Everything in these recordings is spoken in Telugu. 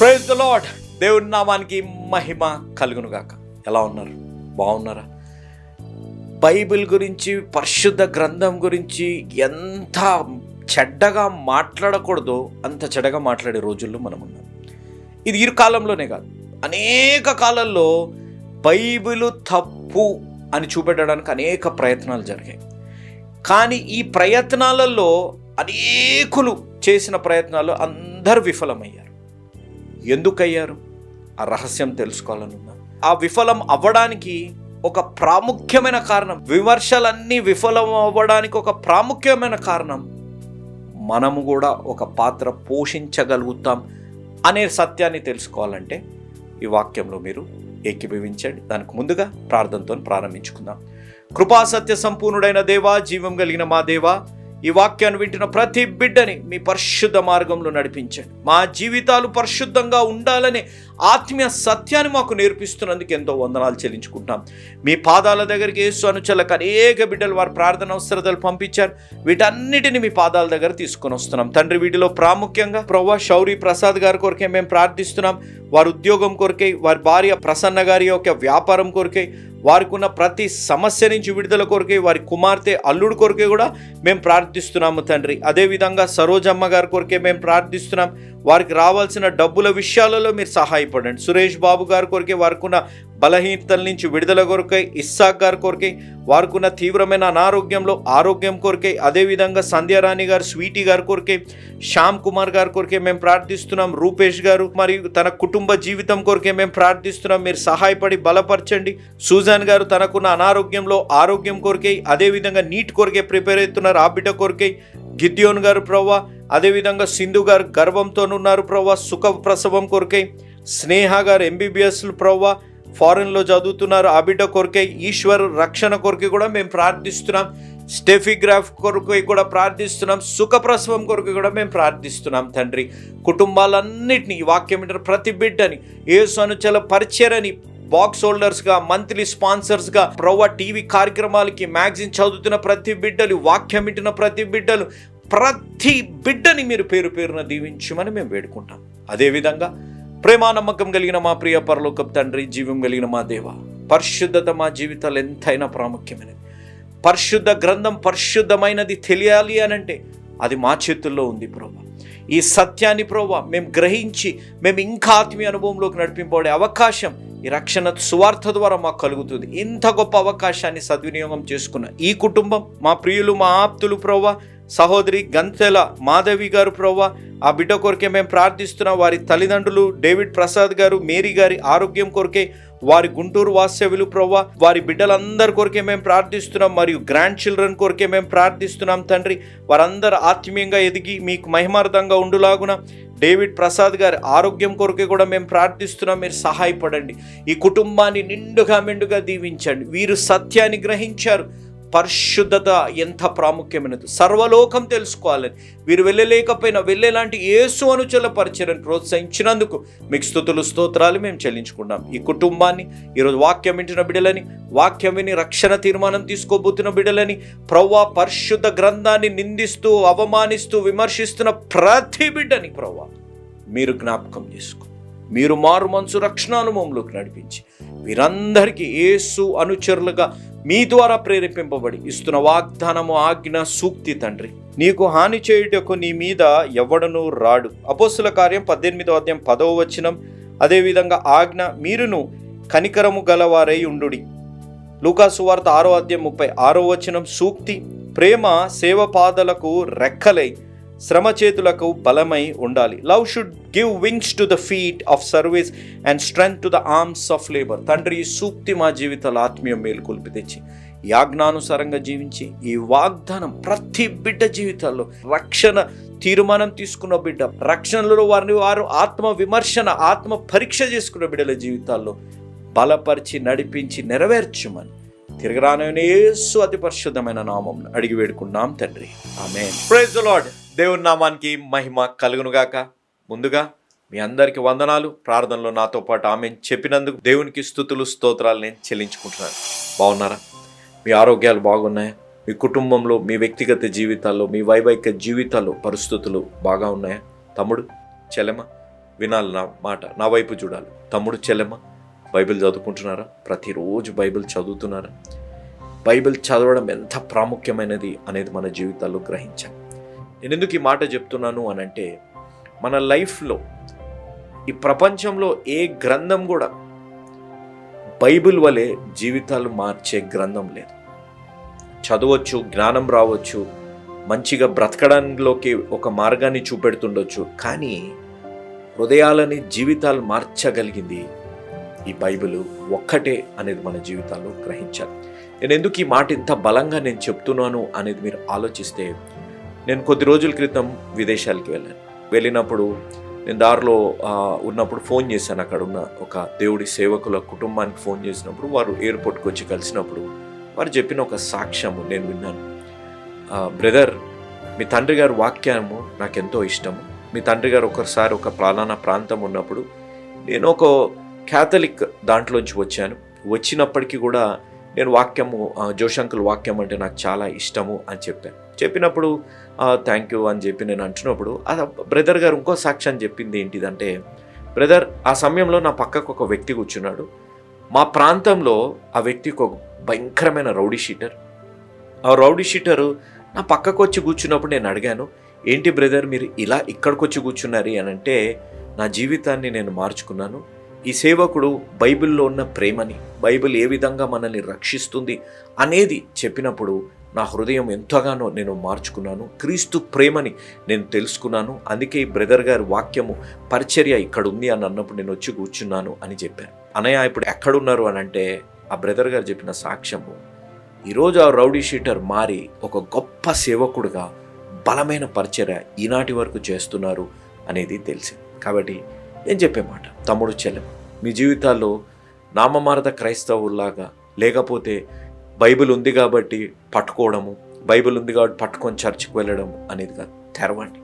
ప్రైజ్ ద లాడ్ దేవుని నామానికి మహిమ కలుగును గాక ఎలా ఉన్నారు? బాగున్నారా? బైబిల్ గురించి పరిశుద్ధ గ్రంథం గురించి ఎంత చెడ్డగా మాట్లాడకూడదో అంత చెడ్డగా మాట్లాడే రోజుల్లో మనం ఉన్నాం ఇది ఇరు కాలంలోనే కాదు. అనేక కాలంలో బైబిల్ తప్పు అని చూపెట్టడానికి అనేక ప్రయత్నాలు జరిగాయి. కానీ ఈ ప్రయత్నాలలో అనేకులు చేసిన ప్రయత్నాలు అందరూ విఫలమయ్యారు. ఎందుకయ్యారు? ఆ రహస్యం తెలుసుకోవాలనున్నా. ఆ విఫలం అవ్వడానికి ఒక ప్రాముఖ్యమైన కారణం విమర్శలన్నీ విఫలం అవ్వడానికి ఒక ప్రాముఖ్యమైన కారణం మనము కూడా ఒక పాత్ర పోషించగలుగుతాం అనే సత్యాన్ని తెలుసుకోవాలంటే ఈ వాక్యంలో మీరు ఏకీభవించండి. దానికి ముందుగా ప్రార్థనతో ప్రారంభించుకుందాం. కృపా సత్య సంపూర్ణుడైన దేవా జీవం కలిగిన మా దేవా ఈ వాక్యాన్ని వింటున్న ప్రతి బిడ్డని మీ పరిశుద్ధ మార్గంలో నడిపించండి. మా జీవితాలు పరిశుద్ధంగా ఉండాలనే ఆత్మీయ సత్యాన్ని మాకు నేర్పిస్తున్నందుకు ఎంతో వందనాలు చెల్లించుకుంటాం మీ పాదాల దగ్గరికి యేసు అనుచలకు అనేక బిడ్డలు వారి ప్రార్థన అవసరతలు పంపించారు. వీటన్నిటిని మీ పాదాల దగ్గర తీసుకొని వస్తున్నాం. తండ్రి వీటిలో ప్రాముఖ్యంగా ప్రభా శౌరి ప్రసాద్ గారి కొరకే మేము ప్రార్థిస్తున్నాం. వారి ఉద్యోగం కొరకై వారి భార్య ప్రసన్న గారి యొక్క వ్యాపారం కొరకై వారికి ఉన్న ప్రతి సమస్య నుంచి విడుదల కొరకే వారి కుమార్తె అల్లుడు కొరకే కూడా మేము ప్రార్థిస్తున్నాము తండ్రి. అదేవిధంగా సరోజమ్మ గారి కొరకే మేము ప్రార్థిస్తున్నాం. వారికి రావాల్సిన డబ్బుల విషయాలలో మీరు సహాయపడండి. సురేష్ బాబు గారి కొరకే వారికి ఉన్న బలహీనతల నుంచి విడుదల కొరకై ఇస్సాక్ గారి కొరకై వారికి ఉన్న తీవ్రమైన అనారోగ్యంలో ఆరోగ్యం కొరకై అదేవిధంగా సంధ్యారాణి గారు స్వీటీ గారి కొరకై శ్యామ్ కుమార్ గారి కొరకే మేము ప్రార్థిస్తున్నాం రూపేష్ గారు మరియు తన కుటుంబ జీవితం కొరకే మేము ప్రార్థిస్తున్నాం మీరు సహాయపడి బలపరచండి. సూజాన్ గారు తనకున్న అనారోగ్యంలో ఆరోగ్యం కొరకై అదేవిధంగా నీట్ కొరకే ప్రిపేర్ అవుతున్నారు ఆ బిడ్డ కొరకై. గిద్యోన్ గారు ప్రవ్వా అదేవిధంగా సింధు గారు గర్వంతోనున్నారు ఉన్నారు ప్రవ్వా సుఖ ప్రసవం కొరకై. స్నేహ గారు ఎంబీబీఎస్లు ప్రవ్వా ఫారెన్లో చదువుతున్నారు. ఆ బిడ్డ కొరకే ఈశ్వర్ రక్షణ కొరకే కూడా మేము ప్రార్థిస్తున్నాం. స్టెఫిగ్రాఫ్ కొరకు కూడా ప్రార్థిస్తున్నాం. సుఖప్రసవం కొరకు కూడా మేము ప్రార్థిస్తున్నాం తండ్రి. కుటుంబాలన్నింటినీ ఈ వాక్యం ఏంటంటే ప్రతి బిడ్డని ఏసు అనుచల పరిచయని బాక్స్ హోల్డర్స్గా మంత్లీ స్పాన్సర్స్గా ప్రవ్వ టీవీ కార్యక్రమాలకి మ్యాగజిన్ చదువుతున్న ప్రతి బిడ్డలు వాక్యం ఇంటిన ప్రతి బిడ్డలు ప్రతి బిడ్డని మీరు పేరు పేరున దీవించమని మేము వేడుకుంటాం. అదేవిధంగా ప్రేమా నమ్మకం కలిగిన మా ప్రియ పరలోకం తండ్రి జీవం కలిగిన మా దేవ పరిశుద్ధత మా జీవితాలు ఎంతైనా ప్రాముఖ్యమైనది పరిశుద్ధ గ్రంథం పరిశుద్ధమైనది తెలియాలి అనంటే అది మా చేతుల్లో ఉంది ప్రభా. ఈ సత్యాన్ని ప్రభా మేము గ్రహించి మేము ఇంకా ఆత్మీయ అనుభవంలోకి నడిపింపబడే అవకాశం ఈ రక్షణ సువార్త ద్వారా మాకు కలుగుతుంది. ఇంత గొప్ప అవకాశాన్ని సద్వినియోగం చేసుకున్న ఈ కుటుంబం మా ప్రియులు మా ఆప్తులు ప్రభా సహోదరి గంతెల మాధవి గారు ప్రవ్వ ఆ బిడ్డ కొరకే మేము ప్రార్థిస్తున్నాం. వారి తల్లిదండ్రులు డేవిడ్ ప్రసాద్ గారు మేరీ గారి ఆరోగ్యం కొరకే వారి గుంటూరు వాస్తవ్యులు ప్రవ్వ వారి బిడ్డలందరి కొరకే మేము ప్రార్థిస్తున్నాం. మరియు గ్రాండ్ చిల్డ్రన్ కొరకే మేము ప్రార్థిస్తున్నాం తండ్రి. వారందరూ ఆత్మీయంగా ఎదిగి మీకు మహిమార్థంగా ఉండులాగున డేవిడ్ ప్రసాద్ గారి ఆరోగ్యం కొరకే కూడా మేము ప్రార్థిస్తున్నాం. మీరు సహాయపడండి. ఈ కుటుంబాన్ని నిండుగా మెండుగా దీవించండి. వీరు సత్యాన్ని గ్రహించారు. పరిశుద్ధత ఎంత ప్రాముఖ్యమైనది? సర్వలోకం తెలుసుకోవాలని. వీరు వెళ్ళలేకపోయినా వెళ్ళేలాంటి యేసు అనుచల పరిచయను ప్రోత్సహించినందుకు మీకు స్థుతులు స్తోత్రాలు మేము చెల్లించుకున్నాం ఈ కుటుంబాన్ని ఈరోజు వాక్యం వింటున్న బిడలని వాక్యం విని రక్షణ తీర్మానం తీసుకోబోతున్న బిడలని ప్రవ్వా పరిశుద్ధ గ్రంథాన్ని నిందిస్తూ అవమానిస్తూ విమర్శిస్తున్న ప్రతి బిడ్డని ప్రవ్వా మీరు జ్ఞాపకం చేసుకో. మీరు మారు మనసు రక్షణ అనుభవంలోకి నడిపించి. వీరందరికీ ఏసు అనుచరులుగా మీ ద్వారా ప్రేరేపింపబడి ఇస్తున్న వాగ్దానము ఆజ్ఞ సూక్తి తండ్రి. నీకు హాని చేయుటకు నీ మీద ఎవడనూ రాడు. అపోస్తుల కార్యం పద్దెనిమిదో అధ్యాయం పదవ వచనం. అదేవిధంగా ఆజ్ఞ మీరును కనికరము గలవారై ఉండుడి. లూకాసు వార్త ఆరో అధ్యాయం ముప్పై ఆరో వచనం. సూక్తి ప్రేమ సేవపాదలకు రెక్కలై శ్రమ చేతులకు బలమై ఉండాలి. Love should give wings to the feet of service and strength to the arms of labour తండ్రి ఈ సూక్తి మా జీవితాల ఆత్మీయ మేలుకొల్పి తెచ్చి యాజ్ఞానుసారంగా జీవించి ఈ వాగ్దానం ప్రతి బిడ్డ జీవితాల్లో రక్షణ తీర్మానం తీసుకున్న బిడ్డ రక్షణలో వారిని వారు ఆత్మ విమర్శన ఆత్మ పరీక్ష చేసుకున్న బిడ్డల జీవితాల్లో బలపరిచి నడిపించి నెరవేర్చుమని తిరగరానని యేసు అతి పరిశుద్ధమైన నామం అడిగి వేడుకున్నాం తండ్రి. ఆమె ప్రైజ్ లార్డ్ దేవుని నామానికి మహిమ కలుగునుగాక. ముందుగా మీ అందరికీ వందనాలు ప్రార్థనలో నాతో పాటు ఆమె చెప్పినందుకు దేవునికి స్థుతులు స్తోత్రాలు నేను చెల్లించుకుంటున్నాను. బాగున్నారా? మీ ఆరోగ్యాలు బాగున్నాయా? మీ కుటుంబంలో మీ వ్యక్తిగత జీవితాల్లో మీ వైవాహిక జీవితాల్లో పరిస్థితులు బాగా ఉన్నాయా? తమ్ముడు చెలమ వినాలి నా మాట నా వైపు చూడాలి. తమ్ముడు చెలమ బైబిల్ చదువుకుంటున్నారా? ప్రతిరోజు బైబిల్ చదువుతున్నారా? బైబిల్ చదవడం ఎంత ప్రాముఖ్యమైనది అనేది మన జీవితాల్లో గ్రహించాలి. నేను ఎందుకు ఈ మాట చెప్తున్నాను అని అంటే మన లైఫ్లో ఈ ప్రపంచంలో ఏ గ్రంథం కూడా బైబిల్ వలె జీవితాలు మార్చే గ్రంథం లేదు. చదవచ్చు జ్ఞానం రావచ్చు మంచిగా బ్రతకడంలోకి ఒక మార్గాన్ని చూపెడుతుండొచ్చు కానీ హృదయాలని జీవితాలు మార్చగలిగింది ఈ బైబిల్ ఒక్కటే అనేది మన జీవితాల్లో గ్రహించాలి. నేను ఎందుకు ఈ మాట ఇంత బలంగా నేను చెప్తున్నాను అనేది మీరు ఆలోచిస్తే నేను కొద్ది రోజుల క్రితం విదేశాలకి వెళ్ళాను. వెళ్ళినప్పుడు నేను దారిలో ఉన్నప్పుడు ఫోన్ చేశాను. అక్కడ ఉన్న ఒక దేవుడి సేవకుల కుటుంబానికి ఫోన్ చేసినప్పుడు వారు ఎయిర్పోర్ట్కి వచ్చి కలిసినప్పుడు వారు చెప్పిన ఒక సాక్ష్యము నేను విన్నాను. బ్రదర్ మీ తండ్రి గారు వాక్యము నాకు ఎంతో ఇష్టము. మీ తండ్రి గారు ఒకసారి ఒక ప్రాణాన ప్రాంతం ఉన్నప్పుడు నేను ఒక క్యాథలిక్ దాంట్లోంచి వచ్చాను. వచ్చినప్పటికీ కూడా నేను వాక్యము జోషంకుల్ వాక్యం అంటే నాకు చాలా ఇష్టము అని చెప్పాను. చెప్పినప్పుడు థ్యాంక్ యూ అని చెప్పి నేను అంటున్నప్పుడు అది బ్రదర్ గారు ఇంకో సాక్ష్యం చెప్పింది ఏంటిదంటే బ్రదర్ ఆ సమయంలో నా పక్కకు ఒక వ్యక్తి కూర్చున్నాడు. మా ప్రాంతంలో ఆ వ్యక్తికి ఒక భయంకరమైన రౌడీ షీటర్. ఆ రౌడీ షీటరు నా పక్కకు వచ్చి కూర్చున్నప్పుడు నేను అడిగాను ఏంటి బ్రదర్ మీరు ఇలా ఇక్కడికి వచ్చి కూర్చున్నారు? అని అంటే నా జీవితాన్ని నేను మార్చుకున్నాను. ఈ సేవకుడు బైబిల్లో ఉన్న ప్రేమని బైబిల్ ఏ విధంగా మనల్ని రక్షిస్తుంది అనేది చెప్పినప్పుడు నా హృదయం ఎంతగానో నేను మార్చుకున్నాను. క్రీస్తు ప్రేమని నేను తెలుసుకున్నాను. అందుకే ఈ బ్రదర్ గారి వాక్యము పరిచర్య ఇక్కడ ఉంది అని అన్నప్పుడు నేను వచ్చి కూర్చున్నాను అని చెప్పాను. అనయ్య ఇప్పుడు ఎక్కడున్నారు అని అంటే ఆ బ్రదర్ గారు చెప్పిన సాక్ష్యము ఈరోజు ఆ రౌడీ షీటర్ మారి ఒక గొప్ప సేవకుడుగా బలమైన పరిచర్య ఈనాటి వరకు చేస్తున్నారు అనేది తెలిసింది. కాబట్టి నేను చెప్పే మాట. తమ్ముడు చెల్లెం మీ జీవితాల్లో నామమారత క్రైస్తవుల్లాగా లేకపోతే బైబిల్ ఉంది కాబట్టి పట్టుకోవడము బైబిల్ ఉంది కాబట్టి పట్టుకొని చర్చికి వెళ్ళడం అనేది కాదు. తెరవండి.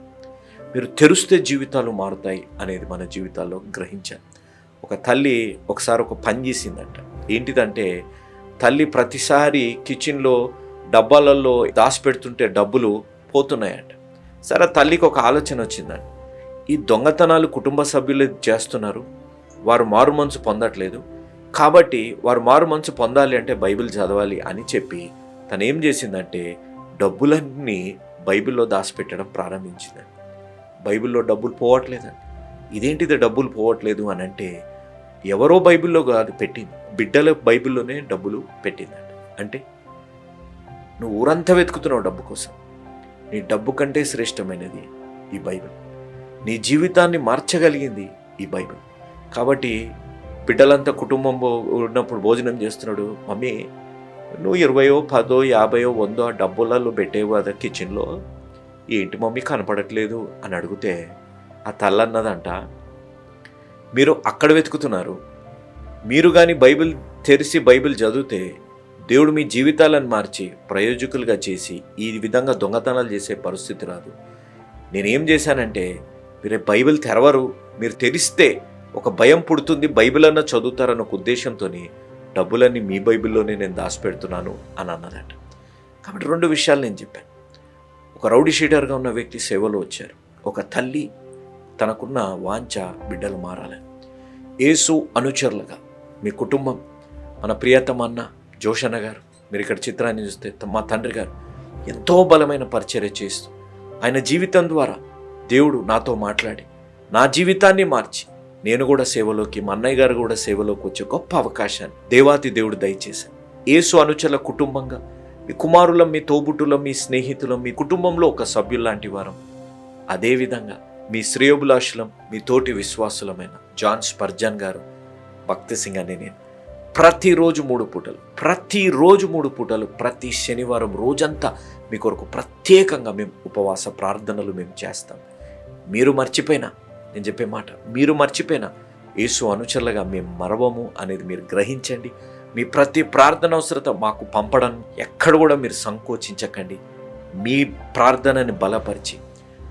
మీరు తెరిస్తే జీవితాలు మారుతాయి అనేది మన జీవితాల్లో గ్రహించాలి. ఒక తల్లి ఒకసారి ఒక పని చేసిందంట. ఏంటిదంటే తల్లి ప్రతిసారి కిచెన్లో డబ్బాలలో దాచిపెడుతుంటే డబ్బులు పోతున్నాయంట. సరే తల్లికి ఒక ఆలోచన వచ్చిందంట. ఈ దొంగతనాలు కుటుంబ సభ్యులు చేస్తున్నారు. వారు మారు మనసు పొందట్లేదు. కాబట్టి వారు మారు మనసు పొందాలి అంటే బైబిల్ చదవాలి అని చెప్పి తను ఏం చేసిందంటే డబ్బులన్నీ బైబిల్లో దాచిపెట్టడం ప్రారంభించిందండి బైబిల్లో డబ్బులు పోవట్లేదండి ఇదేంటిది డబ్బులు పోవట్లేదు అని అంటే ఎవరో బైబిల్లో కాదు పెట్టింది. బిడ్డల బైబిల్లోనే డబ్బులు పెట్టిందండి అంటే నువ్వు ఊరంతా వెతుకుతున్నావు డబ్బు కోసం. నీ డబ్బు కంటే శ్రేష్టమైనది ఈ బైబిల్. నీ జీవితాన్ని మార్చగలిగింది ఈ బైబిల్. కాబట్టి బిడ్డలంతా కుటుంబం ఉన్నప్పుడు భోజనం చేస్తున్నాడు. మమ్మీ నువ్వు ఇరవయో పదో యాభయో వందో డబ్బులలో పెట్టేవు కదా కిచెన్లో. ఏంటి మమ్మీ కనపడట్లేదు? అని అడిగితే ఆ తల్లన్నదంట. మీరు అక్కడ వెతుకుతున్నారు. మీరు కానీ బైబిల్ తెరిచి బైబిల్ చదివితే దేవుడు మీ జీవితాలను మార్చి ప్రయోజకులుగా చేసి ఈ విధంగా దొంగతనాలు చేసే పరిస్థితి రాదు. నేనేం చేశానంటే మీరు బైబిల్ తెరవరు మీరు తెరిస్తే ఒక భయం పుడుతుంది బైబిల్ అన్న చదువుతారన్న ఒక ఉద్దేశంతో డబ్బులన్నీ మీ బైబిల్లోనే నేను దాచిపెడుతున్నాను అని అన్నదట. కాబట్టి రెండు విషయాలు నేను చెప్పాను. ఒక రౌడీ షీటర్గా ఉన్న వ్యక్తి సేవలో వచ్చారు. ఒక తల్లి తనకున్న వాంఛ బిడ్డలు మారాలని ఏసు అనుచరులుగా మీ కుటుంబం మన ప్రియతమ అన్న జోషన్న గారు మీరు ఇక్కడ చిత్రాన్ని చూస్తే మా తండ్రి గారు ఎంతో బలమైన పరిచర్య చేస్తూ ఆయన జీవితం ద్వారా దేవుడు నాతో మాట్లాడి నా జీవితాన్ని మార్చి నేను కూడా సేవలోకి మా అన్నయ్య గారు కూడా సేవలోకి వచ్చే గొప్ప అవకాశాన్ని దేవాతి దేవుడు దయచేశాను ఏసు అనుచల కుటుంబంగా మీ కుమారులం మీ తోబుట్టులం మీ స్నేహితులం మీ కుటుంబంలో ఒక సభ్యుల్లాంటి వారం. అదేవిధంగా మీ శ్రేయోభిలాషులం మీ తోటి విశ్వాసులమైన జాన్ స్పర్జన్ గారు భక్తి సింగ్ అని నేను. ప్రతిరోజు మూడు పూటలు ప్రతిరోజు మూడు పూటలు ప్రతి శనివారం రోజంతా మీ కొరకు ప్రత్యేకంగా మేము ఉపవాస ప్రార్థనలు మేము చేస్తాం. మీరు మర్చిపోయినా నేను చెప్పే మాట మీరు మర్చిపోయినా యేసు అనుచరులుగా మేము మరవము అనేది మీరు గ్రహించండి. మీ ప్రతి ప్రార్థన అవసరత మాకు పంపడం ఎక్కడ కూడా మీరు సంకోచించకండి. మీ ప్రార్థనని బలపరిచి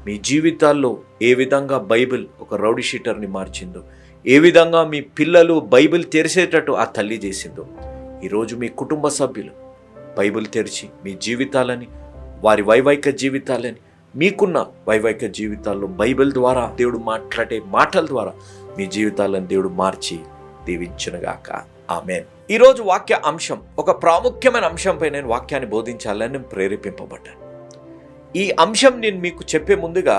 మీ జీవితాల్లో ఏ విధంగా బైబిల్ ఒక రౌడీ షీటర్ని మార్చిందో ఏ విధంగా మీ పిల్లలు బైబిల్ తెరిచేటట్టు ఆ తల్లి చేసిందో ఈరోజు మీ కుటుంబ సభ్యులు బైబిల్ తెరిచి మీ జీవితాలని వారి వైవాహిక జీవితాలని మీకున్న వైవాహిక జీవితాల్లో బైబిల్ ద్వారా దేవుడు మాట్లాడే మాటల ద్వారా మీ జీవితాలను దేవుడు మార్చి దీవించునుగాక. ఆమె ఈరోజు వాక్య అంశం ఒక ప్రాముఖ్యమైన అంశంపై నేను వాక్యాన్ని బోధించాలని నేను ప్రేరేపింపబడ్డాను. ఈ అంశం నేను మీకు చెప్పే ముందుగా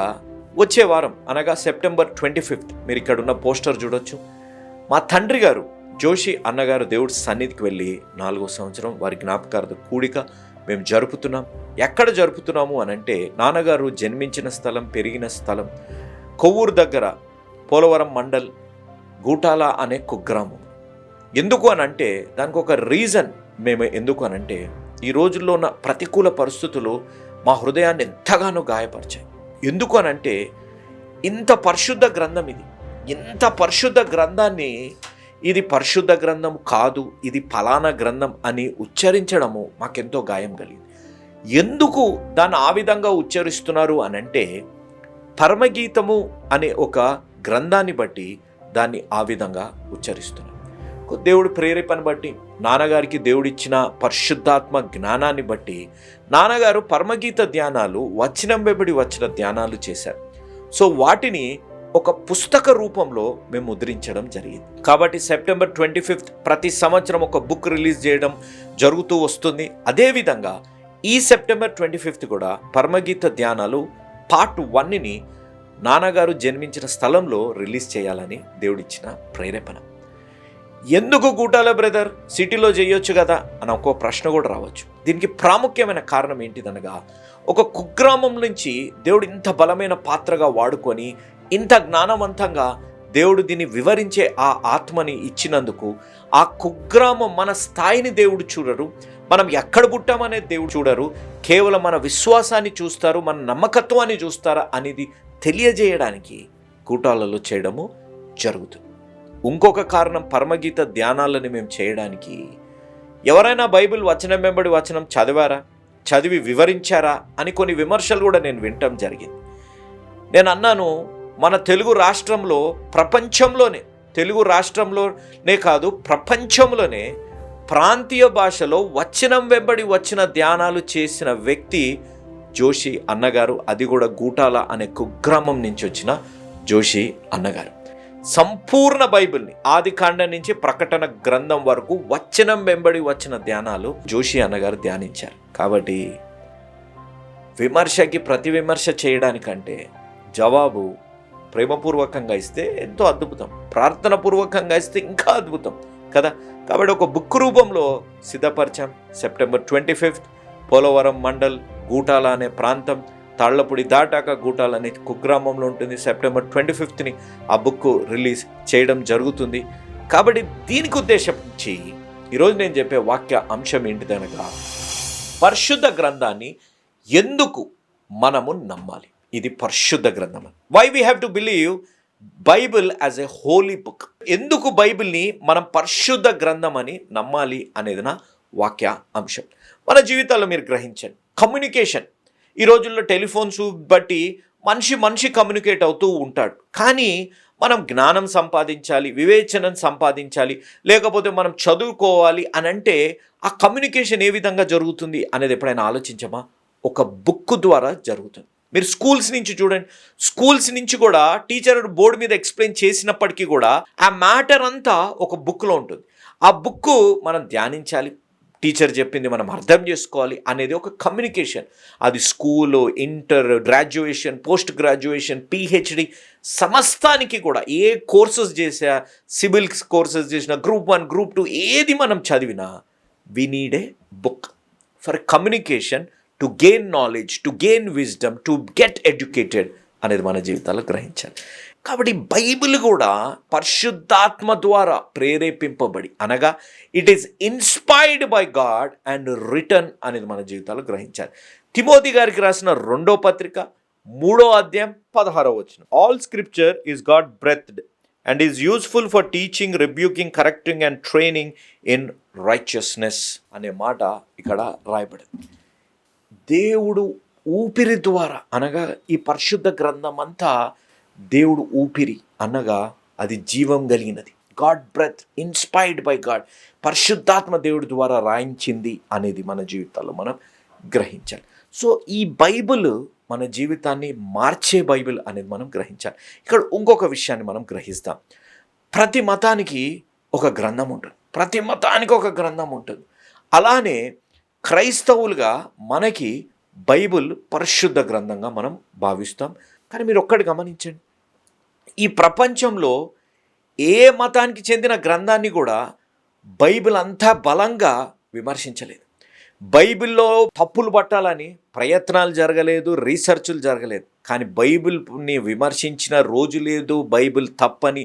వచ్చే వారం అనగా సెప్టెంబర్ ట్వంటీ ఫిఫ్త్ మీరు ఇక్కడ ఉన్న పోస్టర్ చూడొచ్చు. మా తండ్రి గారు జోషి అన్నగారు దేవుడి సన్నిధికి వెళ్ళి నాలుగో సంవత్సరం వారి జ్ఞాపకార్థ కూడిక మేము జరుపుతున్నాం. ఎక్కడ జరుపుతున్నాము అని అంటే నాన్నగారు జన్మించిన స్థలం పెరిగిన స్థలం కొవ్వూరు దగ్గర పోలవరం మండల్ గూటాల అనే కుగ్రామం. ఎందుకు అని అంటే దానికి ఒక రీజన్ మేము ఎందుకు అని అంటే ఈ రోజుల్లో ఉన్న ప్రతికూల పరిస్థితులు మా హృదయాన్ని ఎంతగానో గాయపరిచాయి. ఎందుకు అని అంటే ఇంత పరిశుద్ధ గ్రంథం ఇది. ఇంత పరిశుద్ధ గ్రంథాన్ని ఇది పరిశుద్ధ గ్రంథం కాదు ఇది ఫలానా గ్రంథం అని ఉచ్చరించడము మాకెంతో గాయం కలిగింది. ఎందుకు దాన్ని ఆ విధంగా ఉచ్చరిస్తున్నారు అని అంటే పరమగీతము అనే ఒక గ్రంథాన్ని బట్టి దాన్ని ఆ విధంగా ఉచ్చరిస్తున్నారు. దేవుడు ప్రేరేపణ బట్టి నాన్నగారికి దేవుడిచ్చిన పరిశుద్ధాత్మ జ్ఞానాన్ని బట్టి నాన్నగారు పరమగీత ధ్యానాలు వచనం వెంబడి వచ్చిన ధ్యానాలు చేశారు. సో వాటిని ఒక పుస్తక రూపంలో మేము ముద్రించడం జరిగింది. కాబట్టి సెప్టెంబర్ ట్వంటీ ఫిఫ్త్ ప్రతి సంవత్సరం ఒక బుక్ రిలీజ్ చేయడం జరుగుతూ వస్తుంది. అదేవిధంగా ఈ సెప్టెంబర్ ట్వంటీ ఫిఫ్త్ కూడా పరమగీత ధ్యానాలు పార్ట్ వన్ని నాన్నగారు జన్మించిన స్థలంలో రిలీజ్ చేయాలని దేవుడిచ్చిన ప్రేరేపణ. ఎందుకు గూటాల బ్రదర్? సిటీలో చేయొచ్చు కదా? అని ఒక ప్రశ్న కూడా రావచ్చు. దీనికి ప్రాముఖ్యమైన కారణం ఏంటిదనగా ఒక కుగ్రామం నుంచి దేవుడు ఇంత బలమైన పాత్రగా వాడుకొని ఇంత జ్ఞానవంతంగా దేవుడు దీన్ని వివరించే ఆ ఆత్మని ఇచ్చినందుకు ఆ కుగ్రామం మన స్థాయిని దేవుడు చూడరు. మనం ఎక్కడ పుట్టామనే దేవుడు చూడరు. కేవలం మన విశ్వాసాన్ని చూస్తారు మన నమ్మకత్వాన్ని చూస్తారా అనేది తెలియజేయడానికి కూటాలలో చేయడము జరుగుతుంది ఇంకొక కారణం పరమగీత ధ్యానాలని మేము చేయడానికి ఎవరైనా బైబిల్ వచనం వెంబడి వచనం చదివారా? చదివి వివరించారా? అని కొన్ని విమర్శలు కూడా నేను వినటం జరిగింది. నేను అన్నాను మన తెలుగు రాష్ట్రంలో ప్రపంచంలోనే తెలుగు రాష్ట్రంలోనే కాదు ప్రపంచంలోనే ప్రాంతీయ భాషలో వచనం వెంబడి వచ్చిన ధ్యానాలు చేసిన వ్యక్తి జోషి అన్నగారు. అది కూడా గూటాల అనే కుగ్రామం నుంచి వచ్చిన జోషి అన్నగారు. సంపూర్ణ బైబిల్ని ఆది కాండం నుంచి ప్రకటన గ్రంథం వరకు వచనం వెంబడి వచ్చిన ధ్యానాలు జోషి అన్నగారు ధ్యానించారు. కాబట్టి విమర్శకి ప్రతి విమర్శ చేయడానికంటే జవాబు ప్రేమపూర్వకంగా ఇస్తే ఎంతో అద్భుతం. ప్రార్థనపూర్వకంగా ఇస్తే ఇంకా అద్భుతం. కదా? కాబట్టి ఒక బుక్ రూపంలో సిద్ధపరిచాం. September twenty fifth Polavaram mandal Gutala అనే ప్రాంతం తాళ్ళపూడి దాటాక గూటాల అనే కుగ్రామంలో ఉంటుంది. సెప్టెంబర్ ట్వంటీ ఫిఫ్త్ని ఆ బుక్ రిలీజ్ చేయడం జరుగుతుంది. కాబట్టి దీనికి ఉద్దేశించి ఈరోజు నేను చెప్పే వాక్య అంశం ఏంటిదనగా పరిశుద్ధ గ్రంథాన్ని ఎందుకు మనము నమ్మాలి? ఇది పరిశుద్ధ గ్రంథం why we have to believe Bible as a holy book ఎందుకు బైబిల్ని మనం పరిశుద్ధ గ్రంథం అని నమ్మాలి అనేది నా వాక్య అంశం. మన జీవితాల్లో మీరు గ్రహించండి. కమ్యూనికేషన్ ఈ రోజుల్లో టెలిఫోన్స్ బట్టి మనిషి మనిషి కమ్యూనికేట్ అవుతూ ఉంటాడు. కానీ మనం జ్ఞానం సంపాదించాలి వివేచనం సంపాదించాలి లేకపోతే మనం చదువుకోవాలి అని అంటే ఆ కమ్యూనికేషన్ ఏ విధంగా జరుగుతుంది అనేది ఎప్పుడైనా ఆలోచించమా? ఒక బుక్ ద్వారా జరుగుతుంది. మీరు స్కూల్స్ నుంచి చూడండి. స్కూల్స్ నుంచి కూడా టీచర్ బోర్డు మీద ఎక్స్ప్లెయిన్ చేసినప్పటికీ కూడా ఆ మ్యాటర్ అంతా ఒక బుక్లో ఉంటుంది. ఆ బుక్ మనం ధ్యానించాలి టీచర్ చెప్పింది మనం అర్థం చేసుకోవాలి అనేది ఒక కమ్యూనికేషన్. అది school inter graduation post graduation PhD సమస్తానికి కూడా ఏ కోర్సెస్ చేసా సివిల్ కోర్సెస్ చేసిన గ్రూప్ వన్ గ్రూప్ టూ ఏది మనం చదివినా we need a book for communication to gain knowledge to gain wisdom to get educated అనేది మన జీవితాల్లో గ్రహించాలి. కాబట్టి బైబిల్ కూడా పరిశుద్ధాత్మ ద్వారా ప్రేరేపింపబడి అనగా it is inspired by God and written అనేది మన జీవితాల్లో గ్రహించాలి. తిమోతి గారికి రాసిన రెండో పత్రిక మూడో అధ్యాయం పదహారో వచ్చిన all scripture is God breathed and is useful for teaching rebuking correcting and training in righteousness అనే మాట ఇక్కడ రాయబడింది. దేవుడు ఊపిరి ద్వారా అనగా ఈ పరిశుద్ధ గ్రంథం అంతా దేవుడు ఊపిరి అనగా అది జీవం కలిగినది. God breath inspired by God పరిశుద్ధాత్మ దేవుడి ద్వారా రాయించింది అనేది మన జీవితాల్లో మనం గ్రహించాలి. సో ఈ బైబిల్ మన జీవితాన్ని మార్చే బైబిల్ అనేది మనం గ్రహించాలి. ఇక్కడ ఇంకొక విషయాన్ని మనం గ్రహిస్తాం. ప్రతి మతానికి ఒక గ్రంథం ఉంటుంది. ప్రతి మతానికి ఒక గ్రంథం ఉంటుంది. అలానే క్రైస్తవులుగా మనకి బైబిల్ పరిశుద్ధ గ్రంథంగా మనం భావిస్తాం. కానీ మీరు ఒక్కటి గమనించండి. ఈ ప్రపంచంలో ఏ మతానికి చెందిన గ్రంథాన్ని కూడా బైబిల్ అంతా బలంగా విమర్శించలేదు. బైబిల్లో తప్పులు పట్టాలని ప్రయత్నాలు జరగలేదు రీసెర్చ్లు జరగలేదు. కానీ బైబిల్ని విమర్శించిన రోజు లేదు బైబిల్ తప్పని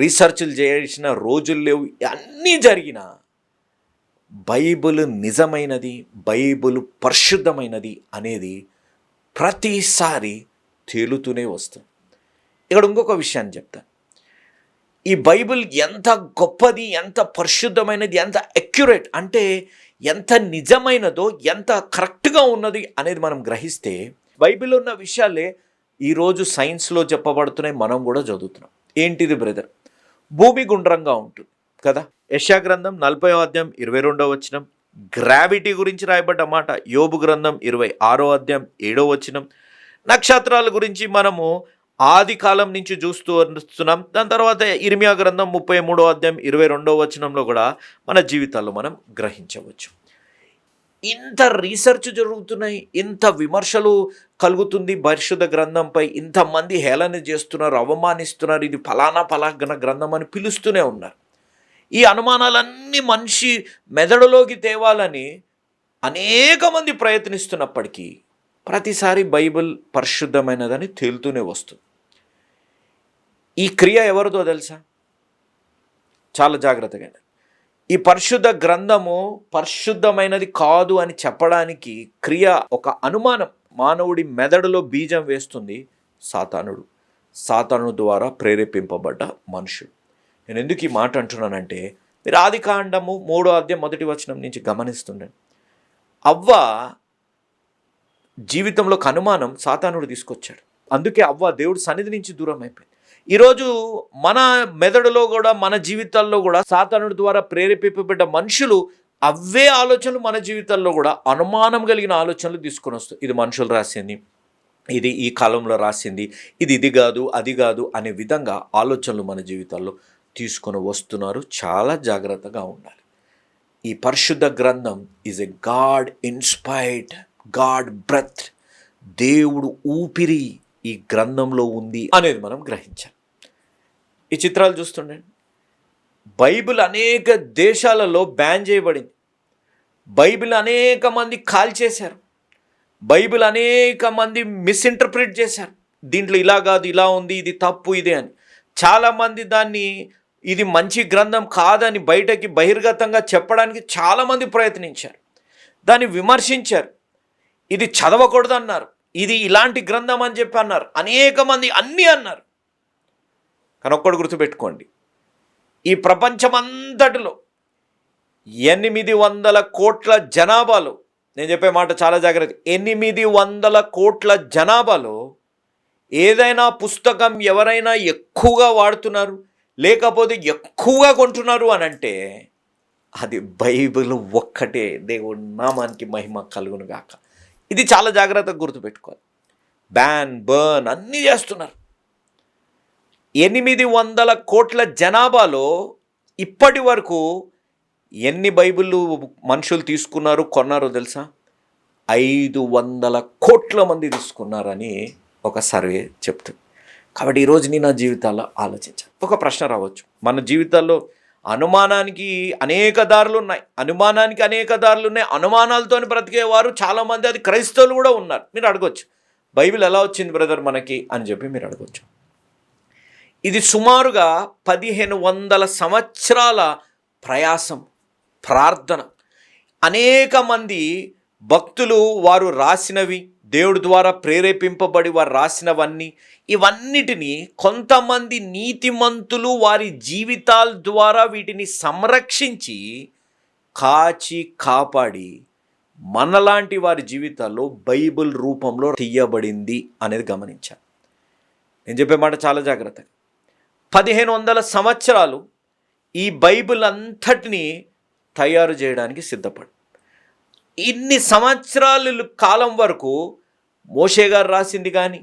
రీసెర్చ్లు చేసిన రోజులు లేవు అన్నీ జరిగినా బైబిల్ నిజమైనది బైబుల్ పరిశుద్ధమైనది అనేది ప్రతిసారి తేలుతూనే వస్తుంది. ఇక్కడ ఇంకొక విషయాన్ని చెప్తాను ఈ బైబిల్ ఎంత గొప్పది ఎంత పరిశుద్ధమైనది ఎంత అక్యురేట్ అంటే ఎంత నిజమైనదో ఎంత కరెక్ట్గా ఉన్నది అనేది మనం గ్రహిస్తే బైబిల్లో ఉన్న విషయాలే ఈరోజు సైన్స్లో చెప్పబడుతున్నాయి మనం కూడా చదువుతున్నాం. ఏంటిది బ్రదర్ భూమి గుండ్రంగా ఉంటుంది. కదా? యశా గ్రంథం నలభై అధ్యాయం ఇరవై రెండో వచనం. గ్రావిటీ గురించి రాయబడ్డ మాట యోబు గ్రంథం ఇరవై ఆరో అధ్యాయం ఏడో వచనం. నక్షత్రాల గురించి మనము ఆది కాలం నుంచి చూస్తూ వస్తున్నాం. దాని తర్వాత ఇర్మియా గ్రంథం ముప్పై మూడో అధ్యాయం ఇరవై రెండో వచనంలో కూడా మన జీవితాల్లో మనం గ్రహించవచ్చు. ఇంత రీసెర్చ్ జరుగుతున్నాయి ఇంత విమర్శలు కలుగుతుంది పరిశుద్ధ గ్రంథంపై. ఇంతమంది హేళన చేస్తున్నారు అవమానిస్తున్నారు. ఇది ఫలానా ఫలానా గ్రంథం అని పిలుస్తూనే ఉన్నారు. ఈ అనుమానాలన్నీ మనిషి మెదడులోకి తేవాలని అనేక మంది ప్రయత్నిస్తున్నప్పటికీ ప్రతిసారి బైబిల్ పరిశుద్ధమైనదని తేలుతూనే వస్తుంది. ఈ క్రియ ఎవరిదో తెలుసా? చాలా జాగ్రత్తగా ఈ పరిశుద్ధ గ్రంథము పరిశుద్ధమైనది కాదు అని చెప్పడానికి క్రియ ఒక అనుమానం. మానవుడి మెదడులో బీజం వేస్తుంది సాతానుడు. సాతాను ద్వారా ప్రేరేపింపబడ్డ మనుషుడు. నేను ఎందుకు ఈ మాట అంటున్నానంటే మీరు ఆది కాండము మూడో అధ్యాయం మొదటి వచనం నుంచి గమనిస్తుండండి అవ్వ జీవితంలో కనుమానం సాతానుడు తీసుకొచ్చాడు. అందుకే అవ్వ దేవుడు సన్నిధి నుంచి దూరం అయిపోయింది. ఈరోజు మన మెదడులో కూడా మన జీవితాల్లో కూడా సాతానుడి ద్వారా ప్రేరేపింపబడ్డ మనుషులు అవే ఆలోచనలు మన జీవితాల్లో కూడా అనుమానం కలిగిన ఆలోచనలు తీసుకొని వస్తాయి ఇది మనుషులు రాసింది ఇది ఈ కాలంలో రాసింది ఇది ఇది కాదు అది కాదు అనే విధంగా ఆలోచనలు మన జీవితాల్లో తీసుకొని వస్తున్నారు. చాలా జాగ్రత్తగా ఉండాలి. ఈ పరిశుద్ధ గ్రంథం is a God inspired God breath దేవుడు ఊపిరి ఈ గ్రంథంలో ఉంది అనేది మనం గ్రహించాలి. ఈ చిత్రాలు చూస్తుండండి బైబిల్ అనేక దేశాలలో బ్యాన్ చేయబడింది. బైబిల్ అనేక మంది కాల్ చేశారు. బైబిల్ అనేక మంది మిస్ఇంటర్ప్రిట్ చేశారు. దీంట్లో ఇలా కాదు ఇలా ఉంది ఇది తప్పు ఇదే అని. చాలామంది దాన్ని ఇది మంచి గ్రంథం కాదని బయటకి బహిర్గతంగా చెప్పడానికి చాలామంది ప్రయత్నించారు. దాన్ని విమర్శించారు. ఇది చదవకూడదు అన్నారు ఇది ఇలాంటి గ్రంథం అని చెప్పి అన్నారు. అనేక మంది అన్నీ అన్నారు. కానీ ఒక్కడు గుర్తుపెట్టుకోండి. ఈ ప్రపంచమంతటిలో ఎనిమిది వందల కోట్ల జనాభాలో నేను చెప్పే మాట చాలా జాగ్రత్త ఎనిమిది వందల కోట్ల జనాభాలో ఏదైనా పుస్తకం ఎవరైనా ఎక్కువగా వాడుతున్నారు? లేకపోతే ఎక్కువగా కొంటున్నారు అని అంటే అది బైబిల్ ఒక్కటే దేవుడి నామానికి మహిమ కలుగును గాక. ఇది చాలా జాగ్రత్తగా గుర్తుపెట్టుకోవాలి. బ్యాన్ బర్న్ అన్నీ చేస్తున్నారు. ఎనిమిది వందల కోట్ల జనాభాలో ఇప్పటి వరకు ఎన్ని బైబిళ్ళు మనుషులు తీసుకున్నారు కొన్నారో తెలుసా? ఐదు వందల కోట్ల మంది తీసుకున్నారని ఒక సర్వే చెప్తుంది. కాబట్టి ఈరోజు నేను నా జీవితాల్లో ఆలోచించాను ఒక ప్రశ్న రావచ్చు. మన జీవితాల్లో అనుమానానికి అనేక దారులు ఉన్నాయి. అనుమానానికి అనేక దారులు ఉన్నాయి. అనుమానాలతో బ్రతికేవారు చాలామంది అది క్రైస్తవులు కూడా ఉన్నారు. మీరు అడగొచ్చు. బైబిల్ ఎలా వచ్చింది బ్రదర్ మనకి అని చెప్పి మీరు అడగొచ్చు. ఇది సుమారుగా పదిహేను వందల సంవత్సరాల ప్రయాసం ప్రార్థన. అనేక మంది భక్తులు వారు రాసినవి దేవుడి ద్వారా ప్రేరేపింపబడి వారు రాసినవన్నీ ఇవన్నిటిని కొంతమంది నీతిమంతులు వారి జీవితాల ద్వారా వీటిని సంరక్షించి కాచి కాపాడి మనలాంటి వారి జీవితాల్లో బైబిల్ రూపంలో తీయబడింది అనేది గమనించాను నేను చెప్పే మాట చాలా జాగ్రత్తగా. పదిహేను వందల సంవత్సరాలు ఈ బైబిల్ అంతటిని తయారు చేయడానికి సిద్ధపడు. ఇన్ని సంవత్సరాల కాలం వరకు మోషే గారు రాసింది కానీ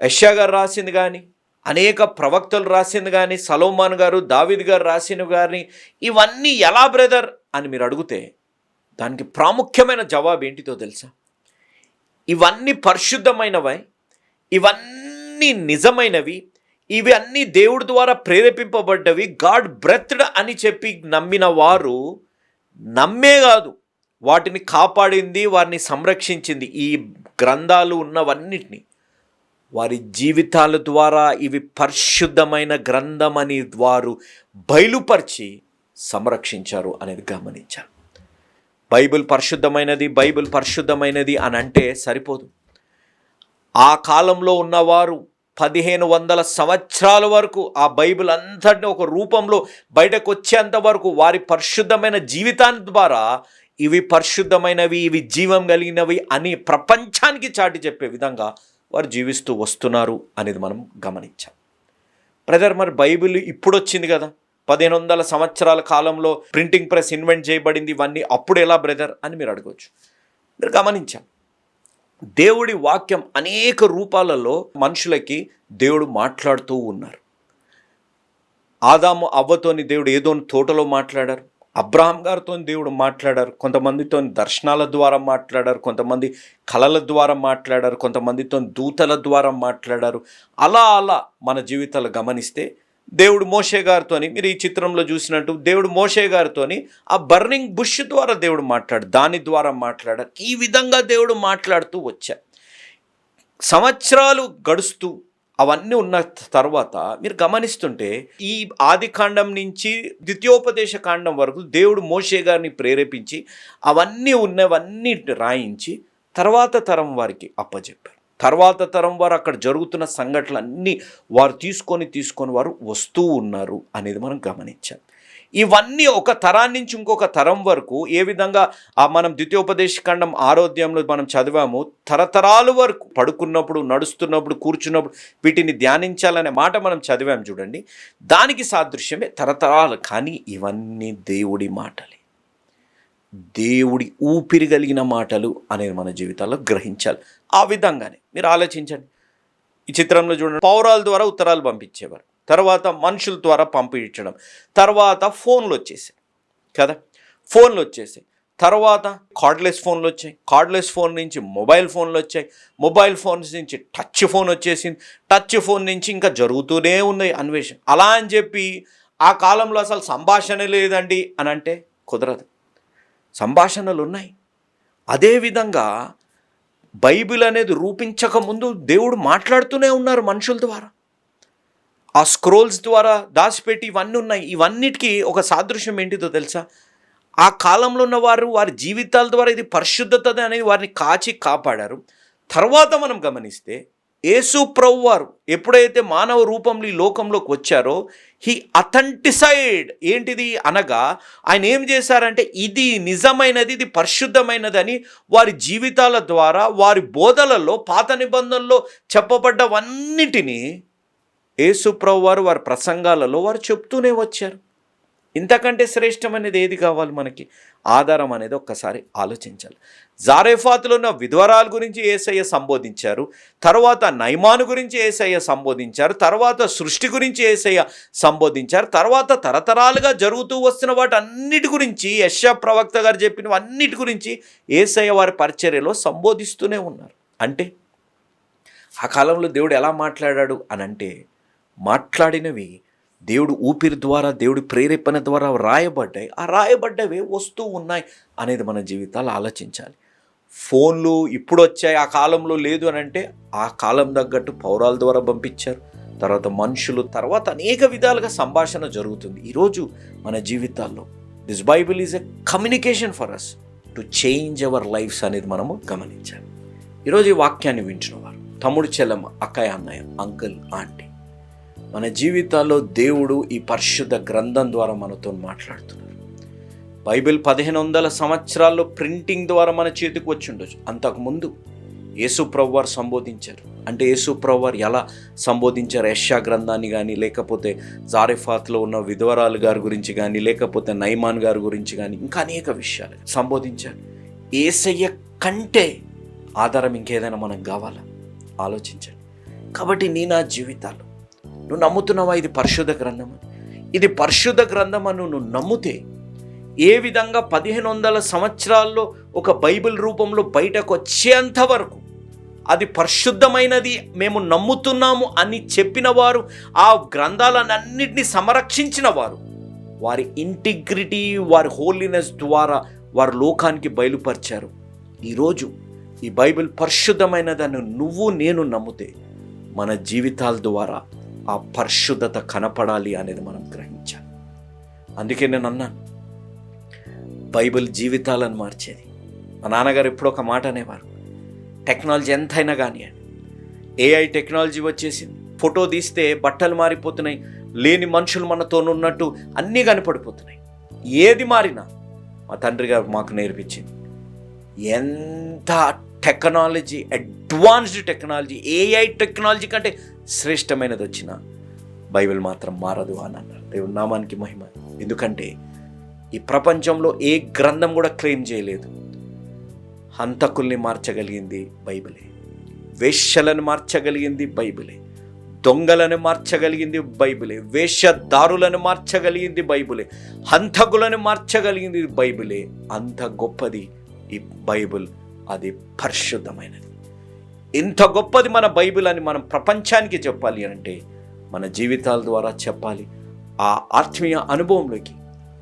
యష్యా గారు రాసింది కానీ అనేక ప్రవక్తలు రాసింది కానీ సలోమాన్ గారు దావిద్ గారు రాసిన కానీ ఇవన్నీ ఎలా బ్రదర్ అని మీరు అడిగితే దానికి ప్రాముఖ్యమైన జవాబు ఏంటిదో తెలుసా? ఇవన్నీ పరిశుద్ధమైనవై ఇవన్నీ నిజమైనవి ఇవి అన్నీ దేవుడి ద్వారా ప్రేరేపింపబడ్డవి గాడ్ బ్రెత్డ్ అని చెప్పి నమ్మిన వారు నమ్మే కాదు. వాటిని కాపాడింది వారిని సంరక్షించింది. ఈ గ్రంథాలు ఉన్నవన్నిటిని వారి జీవితాల ద్వారా ఇవి పరిశుద్ధమైన గ్రంథం అని వారు బయలుపరిచి సంరక్షించారు అనేది గమనించారు బైబిల్ పరిశుద్ధమైనది బైబిల్ పరిశుద్ధమైనది అని అంటే సరిపోదు. ఆ కాలంలో ఉన్నవారు పదిహేను వందల సంవత్సరాల వరకు ఆ బైబిల్ అంతటిని ఒక రూపంలో బయటకు వచ్చేంత వరకు వారి పరిశుద్ధమైన జీవితాన్ని ద్వారా ఇవి పరిశుద్ధమైనవి ఇవి జీవం కలిగినవి అని ప్రపంచానికి చాటి చెప్పే విధంగా వారు జీవిస్తూ వస్తున్నారు అనేది మనం గమనించాం. బ్రదర్ మరి బైబిల్ ఇప్పుడు వచ్చింది కదా? పదిహేను వందల సంవత్సరాల కాలంలో ప్రింటింగ్ ప్రెస్ ఇన్వెంట్ చేయబడింది ఇవన్నీ అప్పుడు ఎలా బ్రదర్ అని మీరు అడగవచ్చు మీరు గమనించాం. దేవుడి వాక్యం అనేక రూపాలలో మనుషులకి దేవుడు మాట్లాడుతూ ఉన్నారు. ఆదాము అవ్వతోని దేవుడు ఏదో తోటలో మాట్లాడారు. అబ్రహాం గారితో దేవుడు మాట్లాడారు కొంతమందితో దర్శనాల ద్వారా మాట్లాడారు కొంతమంది కళల ద్వారా మాట్లాడారు కొంతమందితో దూతల ద్వారా మాట్లాడారు. అలా అలా మన జీవితాలు గమనిస్తే దేవుడు మోషే గారితోని మీరు ఈ చిత్రంలో చూసినట్టు దేవుడు మోషే గారితోని ఆ బర్నింగ్ బుష్ ద్వారా దేవుడు మాట్లాడు దాని ద్వారా మాట్లాడారు. ఈ విధంగా దేవుడు మాట్లాడుతూ వచ్చారు. సంవత్సరాలు గడుస్తూ అవన్నీ ఉన్న తర్వాత మీరు గమనిస్తుంటే ఈ ఆది కాండం నుంచి ద్వితీయోపదేశ కాండం వరకు దేవుడు మోషే గారిని ప్రేరేపించి అవన్నీ ఉన్నవన్నీ రాయించి తర్వాత తరం వారికి అప్పచెప్పారు తర్వాత తరం వారు అక్కడ జరుగుతున్న సంఘటనలన్నీ వారు తీసుకొని తీసుకొని వారు వస్తూ ఉన్నారు అనేది మనం గమనించాం. ఇవన్నీ ఒక తరాన్ని నుంచి ఇంకొక తరం వరకు ఏ విధంగా ఆ మనం ద్వితీయోపదేశ ఖండం ఆరోగ్యంలో మనం చదివాము తరతరాలు వరకు పడుకున్నప్పుడు నడుస్తున్నప్పుడు కూర్చున్నప్పుడు వీటిని ధ్యానించాలనే మాట మనం చదివాం చూడండి. దానికి సాదృశ్యమే తరతరాలు కానీ ఇవన్నీ దేవుడి మాటలే. దేవుడి ఊపిరి కలిగిన మాటలు అనేది మన జీవితాల్లో గ్రహించాలి. ఆ విధంగానే మీరు ఆలోచించండి. ఈ చిత్రంలో చూడండి పౌరాల ద్వారా ఉత్తరాలు పంపించేవారు. తర్వాత మనుషుల ద్వారా పంపించడం. తర్వాత ఫోన్లు వచ్చేసాయి. కదా? ఫోన్లు వచ్చేసాయి. తర్వాత కార్డ్లెస్ ఫోన్లు వచ్చాయి. కార్డ్లెస్ ఫోన్ నుంచి మొబైల్ ఫోన్లు వచ్చాయి. మొబైల్ ఫోన్స్ నుంచి టచ్ ఫోన్ వచ్చేసింది. టచ్ ఫోన్ నుంచి ఇంకా జరుగుతూనే ఉంది అన్వేషణ. అలా అని చెప్పి ఆ కాలంలో అసలు సంభాషణ లేదండి అని అంటే కుదరదు. సంభాషణలు ఉన్నాయి. అదేవిధంగా బైబిల్ అనేది రూపించక ముందు దేవుడు మాట్లాడుతూనే ఉన్నారు మనుషుల ద్వారా. ఆ స్క్రోల్స్ ద్వారా దాచిపెట్టి ఇవన్నీ ఉన్నాయి. ఇవన్నిటికీ ఒక సాదృశ్యం ఏంటిదో తెలుసా? ఆ కాలంలో ఉన్న వారు వారి జీవితాల ద్వారా ఇది పరిశుద్ధత అనేది వారిని కాచి కాపాడారు. తర్వాత మనం గమనిస్తే యేసు ప్రభు వారు ఎప్పుడైతే మానవ రూపంలో ఈ లోకంలోకి వచ్చారో హీ అథెంటిసైడ్ ఏంటిది అనగా ఆయన ఏం చేశారంటే ఇది నిజమైనది ఇది పరిశుద్ధమైనది అని వారి జీవితాల ద్వారా వారి బోధలలో పాత నిబంధనలో చెప్పబడ్డవన్నిటినీ యేసుప్రభు వారు వారి ప్రసంగాలలో వారు చెప్తూనే వచ్చారు. ఇంతకంటే శ్రేష్టమైనది ఏది కావాలి మనకి? ఆధారం అనేది ఒక్కసారి ఆలోచించాలి. జారేఫాతులో ఉన్న విధ్వరాల గురించి ఏసయ్య సంబోధించారు. తర్వాత నైమాను గురించి ఏసయ్య సంబోధించారు. తర్వాత సృష్టి గురించి ఏసయ్య సంబోధించారు. తర్వాత తరతరాలుగా జరుగుతూ వస్తున్న వాటి అన్నిటి గురించి యశ ప్రవక్త గారు చెప్పినవి అన్నిటి గురించి ఏసయ్య వారి పరిచర్యలో సంబోధిస్తూనే ఉన్నారు. అంటే ఆ కాలంలో దేవుడు ఎలా మాట్లాడాడు అని అంటే మాట్లాడినవి దేవుడు ఊపిరి ద్వారా దేవుడి ప్రేరేపణ ద్వారా రాయబడ్డాయి. ఆ రాయబడ్డవే వస్తూ ఉన్నాయి అనేది మన జీవితాలు ఆలోచించాలి. ఫోన్లు ఇప్పుడు వచ్చాయి ఆ కాలంలో లేదు అని అంటే ఆ కాలం తగ్గట్టు పౌరాల ద్వారా పంపించారు. తర్వాత మనుషులు తర్వాత అనేక విధాలుగా సంభాషణ జరుగుతుంది. ఈరోజు మన జీవితాల్లో this Bible is a communication for us to change our lives అనేది మనము గమనించాలి. ఈరోజు ఈ వాక్యాన్ని వింటున్నవారు తమ్ముడు చెల్లమ్మ అక్కయ్య అన్నయ్య అంకుల్ ఆంటీ మన జీవితాల్లో దేవుడు ఈ పరిశుద్ధ గ్రంథం ద్వారా మనతో మాట్లాడుతున్నారు. బైబిల్ పదిహేను వందల సంవత్సరాల్లో ప్రింటింగ్ ద్వారా మన చేతికి వచ్చి ఉండొచ్చు అంతకుముందు యేసు ప్రవ్వారు సంబోధించారు. అంటే యేసు ప్రవ్వారు ఎలా సంబోధించారు? యష్యా గ్రంథాన్ని కానీ లేకపోతే జారిఫాత్లో ఉన్న విధ్వరాలు గారి గురించి కానీ లేకపోతే నైమాన్ గారి గురించి కానీ ఇంకా అనేక విషయాలు సంబోధించారు. ఏసయ్య కంటే ఆధారం ఇంకేదైనా మనకు కావాలా? ఆలోచించండి. కాబట్టి నీ నా జీవితాలు నువ్వు నమ్ముతున్నావా? ఇది పరిశుద్ధ గ్రంథం అని ఇది పరిశుద్ధ గ్రంథం అని నువ్వు నమ్మితే ఏ విధంగా పదిహేను వందల సంవత్సరాల్లో ఒక బైబిల్ రూపంలో బయటకు వచ్చేంత వరకు అది పరిశుద్ధమైనది మేము నమ్ముతున్నాము అని చెప్పిన వారు ఆ గ్రంథాలన్నింటినీ సంరక్షించిన వారు వారి ఇంటిగ్రిటీ వారి హోలీనెస్ ద్వారా వారు లోకానికి బయలుపరిచారు. ఈరోజు ఈ బైబిల్ పరిశుద్ధమైనదని నువ్వు నేను నమ్మితే మన జీవితాల ద్వారా ఆ పరిశుద్ధత కనపడాలి అనేది మనం గ్రహించాలి. అందుకే నేను అన్నాను బైబిల్ జీవితాలను మార్చేది. మా నాన్నగారు ఎప్పుడో ఒక మాట అనేవారు టెక్నాలజీ ఎంతైనా కానివ్వండి ఏఐ టెక్నాలజీ వచ్చేసింది. ఫోటో తీస్తే బట్టలు మారిపోతున్నాయి లేని మనుషులు మనతో ఉన్నట్టు అన్నీ కనపడిపోతున్నాయి. ఏది మారినా మా తండ్రి గారు మాకు నేర్పించింది ఎంత technology advanced technology AI technology కంటే శ్రేష్టమైనది వచ్చిన బైబిల్ మాత్రం మారదు అని అన్నారు. దేవుని నామానికి మహిమ. ఎందుకంటే ఈ ప్రపంచంలో ఏ గ్రంథం కూడా క్లెయిమ్ చేయలేదు. హంతకుల్ని మార్చగలిగింది బైబిలే. వేశ్యలను మార్చగలిగింది బైబిలే. దొంగలను మార్చగలిగింది బైబిలే. వేషధారులను మార్చగలిగింది బైబిలే. హంతకులను మార్చగలిగింది బైబిలే. అంత గొప్పది ఈ బైబిల్ అది పరిశుద్ధమైనది. ఇంత గొప్పది మన బైబిల్ అని మనం ప్రపంచానికి చెప్పాలి అంటే మన జీవితాల ద్వారా చెప్పాలి. ఆ ఆత్మీయ అనుభవంలోకి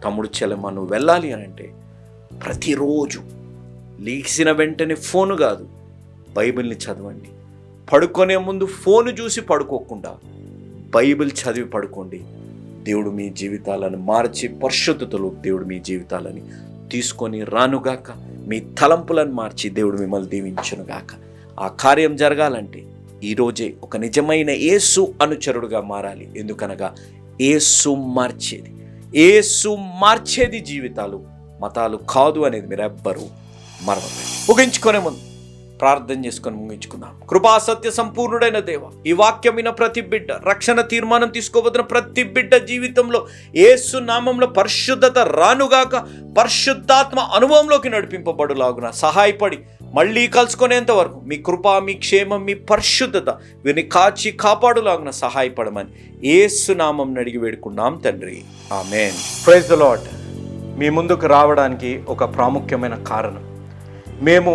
తమ్ముడు చెల్లెమ్మ నువ్వు వెళ్ళాలి అని అంటే ప్రతిరోజు లీసిన వెంటనే ఫోను కాదు బైబిల్ని చదవండి. పడుకునే ముందు ఫోను చూసి పడుకోకుండా బైబిల్ చదివి పడుకోండి. దేవుడు మీ జీవితాలను మార్చి పరిశుద్ధతలో దేవుడు మీ జీవితాలని తీసుకొని రానుగాక మీ తలంపులను మార్చి దేవుడు మిమ్మల్ని దీవించునుగాక ఆ కార్యం జరగాలంటే ఈరోజే ఒక నిజమైన ఏసు అనుచరుడుగా మారాలి. ఎందుకనగా ఏసు మార్చేది. ఏసు మార్చేది జీవితాలు మతాలు కాదు అనేది మీరు ఎవ్వరూ మరవ ముగించుకునే ముందు ప్రార్థన చేసుకొని ముగించుకుందాం కృపా సత్య సంపూర్ణుడైన దేవ ఈ వాక్యమైన ప్రతి బిడ్డ రక్షణ తీర్మానం తీసుకోబోతున్న ప్రతి బిడ్డ జీవితంలో ఏసు నామంలో పరిశుద్ధత రానుగాక పరిశుద్ధాత్మ అనుభవంలోకి నడిపింపబడులాగున సహాయపడి మళ్ళీ కలుసుకునేంత వరకు మీ కృప మీ క్షేమం మీ పరిశుద్ధత వీరిని కాచి కాపాడులాగున సహాయపడమని ఏసు నామం అడిగి వేడుకున్నాం తండ్రి. ఆమెన్. ప్రైజ్ ద లాట్ మీ ముందుకు రావడానికి ఒక ప్రాముఖ్యమైన కారణం. మేము